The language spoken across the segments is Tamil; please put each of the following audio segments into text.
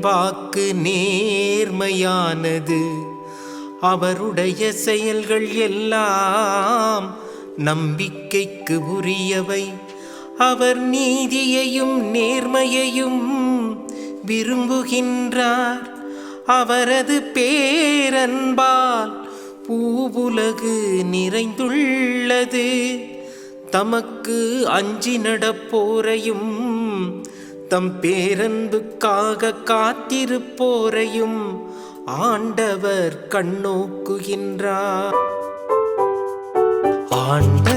வாக்கு நேர்மையானது. அவருடைய செயல்கள் எல்லாம் நம்பிக்கைக்கு உரியவை. அவர் நீதியையும் நேர்மையையும் விரும்புகின்றார். அவரது பேரன்பால் பூவுலகு நிறைந்துள்ளது. தமக்கு அஞ்சி நடப்போரையும் தம் பேரன்புக்காக காத்திருப்போரையும் ஆண்டவர் கண்ணோக்குகின்றார். ஆண்ட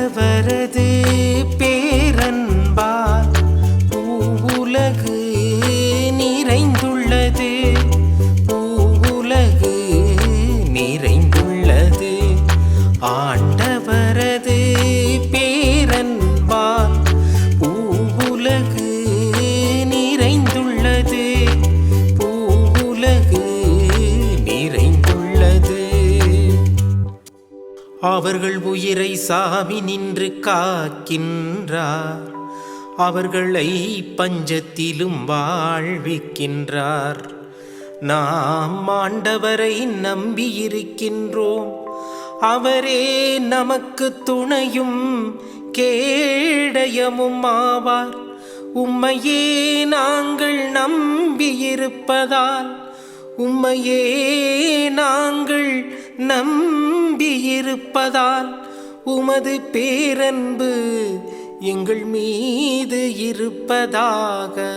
உயிரை சாவி நின்று காக்கின்றார். அவர்களை பஞ்சத்திலும் வாழ்விக்கின்றார். நாம் ஆண்டவரை நம்பியிருக்கின்றோம் அவரே நமக்கு துணையும் கேடயமும் ஆவார். உம்மையே நாங்கள் நம்பியிருப்பதால் உம்மையே நாங்கள் நம்பியிருப்பதால் உமது பேரன்பு எங்கள் மீது இருப்பதாக.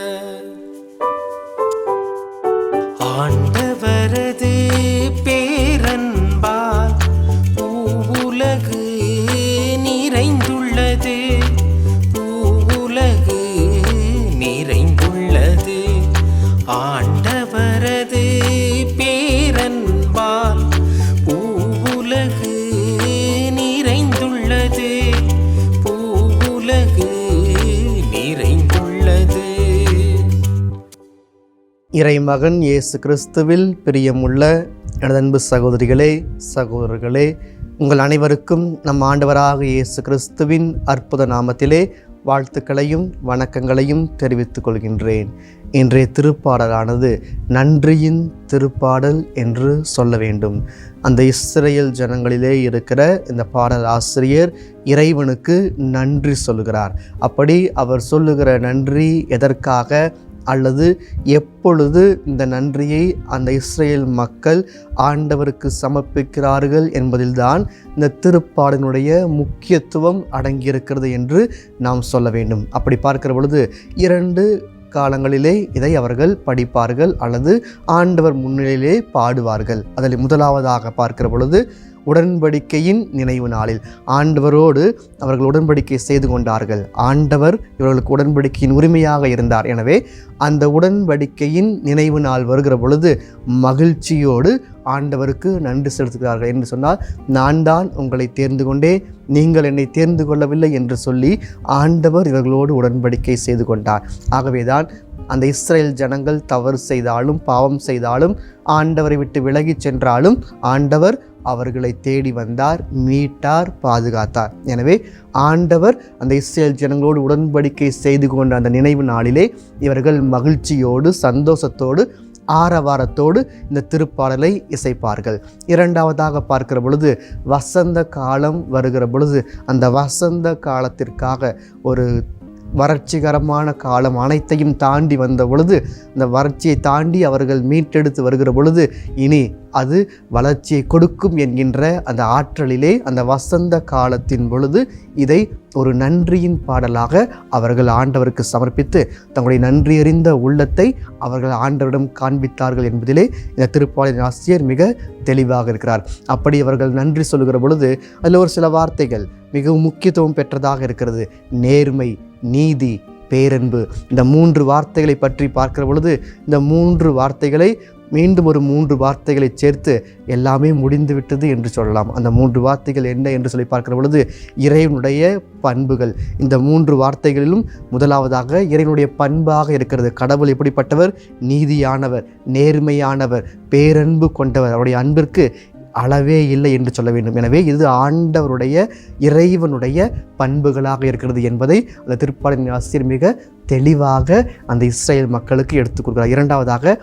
ஆண்டவரது பேர் இறைமகன் இயேசு கிறிஸ்துவில் பிரியமுள்ள எனதன்பு சகோதரிகளே சகோதரர்களே உங்கள் அனைவருக்கும் நம் ஆண்டவராக இயேசு கிறிஸ்துவின் அற்புத நாமத்திலே வாழ்த்துக்களையும் வணக்கங்களையும் தெரிவித்துக் கொள்கின்றேன். இன்றைய திருப்பாடலானது நன்றியின் திருப்பாடல் என்று சொல்ல வேண்டும். அந்த இஸ்ரேல் ஜனங்களிலே இருக்கிற இந்த பாடல் ஆசிரியர் இறைவனுக்கு நன்றி சொல்லுகிறார். அப்படி அவர் சொல்லுகிற நன்றி எதற்காக? அல்லது எப்பொழுது இந்த நன்றியை அந்த இஸ்ரேல் மக்கள் ஆண்டவருக்கு சமர்ப்பிக்கிறார்கள் என்பதில்தான் இந்த திருப்பாடினுடைய முக்கியத்துவம் அடங்கியிருக்கிறது என்று நாம் சொல்ல வேண்டும். அப்படி பார்க்கிற பொழுது இரண்டு காலங்களிலே இதை அவர்கள் படிப்பார்கள் அல்லது ஆண்டவர் முன்னிலையிலே பாடுவார்கள். அதில் முதலாவதாக பார்க்கிற பொழுது உடன்படிக்கையின் நினைவு நாளில். ஆண்டவரோடு அவர்கள் உடன்படிக்கை செய்து கொண்டார்கள். ஆண்டவர் இவர்களுக்கு உடன்படிக்கையின் உரிமையாக இருந்தார். எனவே அந்த உடன்படிக்கையின் நினைவு நாள் வருகிற பொழுது மகிழ்ச்சியோடு ஆண்டவருக்கு நன்றி செலுத்துகிறார்கள் என்று சொன்னால் நான் தான் உங்களை தேர்ந்து கொண்டே நீங்கள் என்னை தேர்ந்து கொள்ளவில்லை என்று சொல்லி ஆண்டவர் இவர்களோடு உடன்படிக்கை செய்து கொண்டார். ஆகவேதான் அந்த இஸ்ரேல் ஜனங்கள் தவறு செய்தாலும் பாவம் செய்தாலும் ஆண்டவரை விட்டு விலகிச் சென்றாலும் ஆண்டவர் அவர்களை தேடி வந்தார் மீட்டார் பாதுகாத்தார். எனவே ஆண்டவர் அந்த இஸ்ரேல் ஜனங்களோடு உடன்படிக்கை செய்து கொண்ட அந்த நினைவு நாளிலே இவர்கள் மகிழ்ச்சியோடு சந்தோஷத்தோடு ஆரவாரத்தோடு இந்த திருப்பாடலை இசைப்பார்கள். இரண்டாவதாக பார்க்கிற பொழுது வசந்த காலம் வருகிற பொழுது அந்த வசந்த காலத்திற்காக ஒரு வறட்சிகரமான காலம் அனைத்தையும் தாண்டி வந்த பொழுது இந்த வறட்சியை தாண்டி அவர்கள் மீட்டெடுத்து வருகிற பொழுது இனி அது வளர்ச்சியை கொடுக்கும் என்கின்ற அந்த ஆற்றலிலே அந்த வசந்த காலத்தின் பொழுது இதை ஒரு நன்றியின் பாடலாக அவர்கள் ஆண்டவருக்கு சமர்ப்பித்து தங்களுடைய நன்றியறிந்த உள்ளத்தை அவர்கள் ஆண்டவரிடம் காண்பித்தார்கள் என்பதிலே இந்த திருப்பாளின் ஆசிரியர் மிக தெளிவாக இருக்கிறார். அப்படி அவர்கள் நன்றி சொல்லுகிற பொழுது அதில் ஒரு சில வார்த்தைகள் மிகவும் முக்கியத்துவம் பெற்றதாக இருக்கிறது. நேர்மை நீதி பேரன்பு. இந்த மூன்று வார்த்தைகளை பற்றி பார்க்கிற பொழுது இந்த மூன்று வார்த்தைகளை மீண்டும் ஒரு மூன்று வார்த்தைகளை சேர்த்து எல்லாமே முடிந்துவிட்டது என்று சொல்லலாம். அந்த மூன்று வார்த்தைகள் என்ன என்று சொல்லி பார்க்கிற பொழுது இறைவனுடைய பண்புகள். இந்த மூன்று வார்த்தைகளிலும் முதலாவதாக இறைவனுடைய பண்பாக இருக்கிறது. கடவுள் எப்படிப்பட்டவர்? நீதியானவர் நேர்மையானவர் பேரன்பு கொண்டவர். அவருடைய அன்பிற்கு அளவே இல்லை என்று சொல்ல வேண்டும். எனவே இது ஆண்டவருடைய இறைவனுடைய பண்புகளாக இருக்கிறது என்பதை அந்த திருப்பாடலின் ஆசிரியர் மிக தெளிவாக அந்த இஸ்ரேல் மக்களுக்கு எடுத்துக் கொடுக்கிறார். இரண்டாவதாக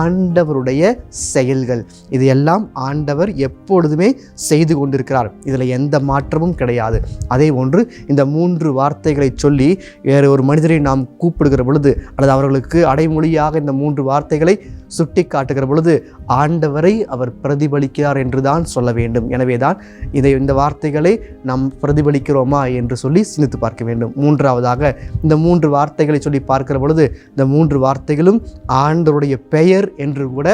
ஆண்டவருடைய செயல்கள். இது எல்லாம் ஆண்டவர் எப்பொழுதுமே செய்து கொண்டிருக்கிறார். இதில் எந்த மாற்றமும் கிடையாது. அதே ஒன்று இந்த மூன்று வார்த்தைகளை சொல்லி வேறு ஒரு மனிதரை நாம் கூப்பிடுகிற பொழுது அல்லது அவர்களுக்கு அடைமொழியாக இந்த மூன்று வார்த்தைகளை சுட்டி காட்டுகிற பொழுது ஆண்டவரை அவர் பிரதிபலிக்கிறார் என்று தான் சொல்ல வேண்டும். எனவே தான் இதை இந்த வார்த்தைகளை நாம் பிரதிபலிக்கிறோமா என்று சொல்லி சிந்தித்து பார்க்க வேண்டும். மூன்றாவதாக இந்த மூன்று வார்த்தைகள் சொல்லி பார்க்கிற பொழுது இந்த மூன்று வார்த்தைகளும் ஆண்டருடைய பெயர் என்று கூட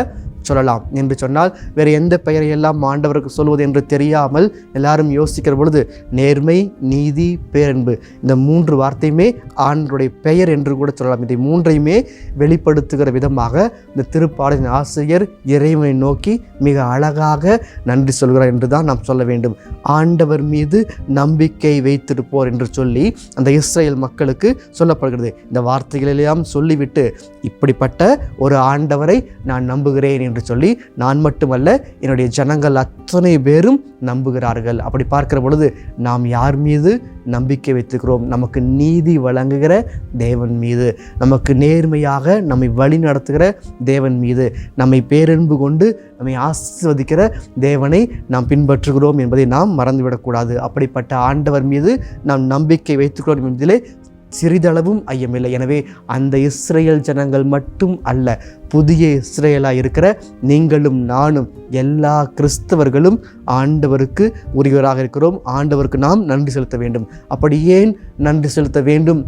சொல்லலாம் என்று சொன்னால் வேறு எந்த பெயரையெல்லாம் ஆண்டவருக்கு சொல்வது என்று தெரியாமல் எல்லாரும் யோசிக்கிற பொழுது நேர்மை நீதி பேரன்பு இந்த மூன்று வார்த்தையுமே ஆண்டருடைய பெயர் என்று கூட சொல்லலாம். இதை மூன்றையுமே வெளிப்படுத்துகிற விதமாக இந்த திருப்பாடலின் ஆசிரியர் இறைவனை நோக்கி மிக அழகாக நன்றி சொல்கிறார் என்று தான் நாம் சொல்ல வேண்டும். ஆண்டவர் மீது நம்பிக்கை வைத்திருப்போர் என்று சொல்லி அந்த இஸ்ரேல் மக்களுக்கு சொல்லப்படுகிறது. இந்த வார்த்தைகளெல்லாம் சொல்லிவிட்டு இப்படிப்பட்ட ஒரு ஆண்டவரை நான் நம்புகிறேன் என்று சொல்லி நான் மட்டுமல்ல என்னுடைய ஜனங்கள் அத்தனை பேரும் நம்புகிறார்கள். அப்படி பார்க்கிற பொழுது நாம் யார் மீது நம்பிக்கை வைத்துக்கிறோம் நமக்கு நீதி வழங்குகிற தேவன் மீது. நமக்கு நேர்மையாக நம்மை வழி நடத்துகிற தேவன் மீது. நம்மை பேரன்பு கொண்டு நம்மை ஆசிர்வதிக்கிற தேவனை நாம் பின்பற்றுகிறோம் என்பதை நாம் மறந்துவிடக்கூடாது. அப்படிப்பட்ட ஆண்டவர் மீது நாம் நம்பிக்கை வைத்துக்கிறோம் என்பதிலே சிறிதளவும் ஐயமில்லை. எனவே அந்த இஸ்ரேல் ஜனங்கள் மட்டும் அல்ல புதிய இஸ்ரேலாக இருக்கிற நீங்களும் நானும் எல்லா கிறிஸ்தவர்களும் ஆண்டவருக்கு உரியவராக இருக்கிறோம். ஆண்டவருக்கு நாம் நன்றி செலுத்த வேண்டும். அப்படி ஏன் நன்றி செலுத்த வேண்டும்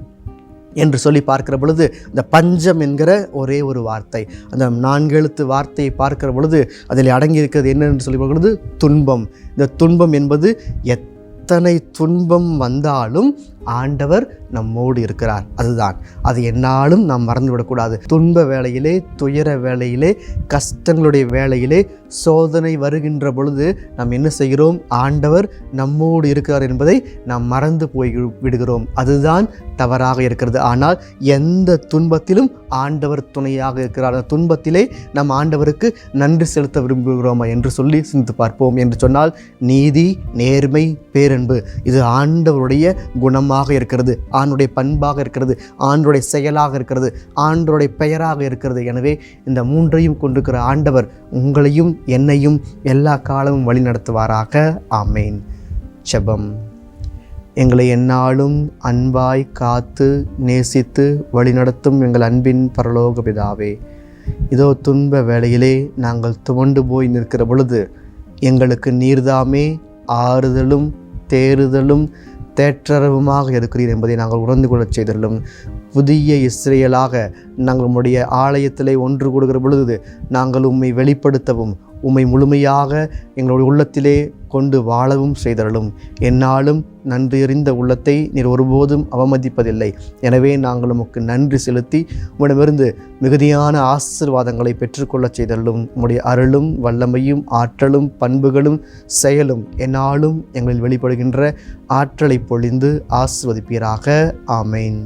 என்று சொல்லி பார்க்கிற பொழுது இந்த பஞ்சம் என்கிற ஒரே ஒரு வார்த்தை அந்த நான்கு எழுத்து வார்த்தையை பார்க்கிற பொழுது அதில் அடங்கியிருக்கிறது என்னென்று சொல்லி பார்க்கும் பொழுது துன்பம். இந்த துன்பம் என்பது எத் எத்தனை துன்பம் வந்தாலும் ஆண்டவர் நம்மோடு இருக்கிறார். அதுதான். அது என்னாலும் நாம் மறந்துவிடக்கூடாது. துன்ப வேளையிலே துயர வேளையிலே கஷ்டங்களுடைய வேளையிலே சோதனை வருகின்ற பொழுது நாம் என்ன செய்கிறோம்? ஆண்டவர் நம்மோடு இருக்கிறார் என்பதை நாம் மறந்து போய் விடுகிறோம். அதுதான் தவறாக இருக்கிறது. ஆனால் எந்த துன்பத்திலும் ஆண்டவர் துணையாக இருக்கிறார். அந்த துன்பத்திலே நம் ஆண்டவருக்கு நன்றி செலுத்த விரும்புகிறோமா என்று சொல்லி சிந்தித்து பார்ப்போம் என்று சொன்னால் நீதி நேர்மை பேரன்பு இது ஆண்டவருடைய குணமாக இருக்கிறது. ஆண்டுடைய பண்பாக இருக்கிறது. ஆண்டுடைய செயலாக இருக்கிறது. ஆண்டவருடைய பெயராக இருக்கிறது. எனவே இந்த மூன்றையும் கொண்டிருக்கிற ஆண்டவர் உங்களையும் என்னையும் எல்லா காலமும் வழி நடத்துவாராக ஆமேன். செபம். எங்களை எந்நாளும் அன்பாய் காத்து நேசித்து வழிநடத்தும் எங்கள் அன்பின் பரலோக பிதாவே. இதோ துன்ப வேளையிலே நாங்கள் துவண்டு போய் நிற்கிற பொழுது எங்களுக்கு நீர்தாமே ஆறுதலும் தேறுதலும் தேற்றரவுமாக இருக்கிறீர் என்பதை நாங்கள் உணர்ந்து கொள்ளச் செய்தலும் புதிய இஸ்ரேலாக நாங்கள் உம்முடைய ஆலயத்திலே ஒன்று கொடுக்கிற பொழுது நாங்கள் உம்மை வெளிப்படுத்தவும் உம்மை முழுமையாக எங்களுடைய உள்ளத்திலே கொண்டு வாழவும் செய்தரலும் என்னாலும் நன்றியறிந்த உள்ளத்தை நீர் ஒருபோதும் அவமதிப்பதில்லை. எனவே நாங்கள் உமக்கு நன்றி செலுத்தி உம்மிடமிருந்து மிகுதியான ஆசிர்வாதங்களை பெற்றுக்கொள்ளச் செய்தரலும் உம்முடைய அருளும் வல்லமையும் ஆற்றலும் பண்புகளும் செயலும் என்னாலும் எங்களில் வெளிப்படுகின்ற ஆற்றலை பொழிந்து ஆசிர்வதிப்பீராக. ஆமேன்.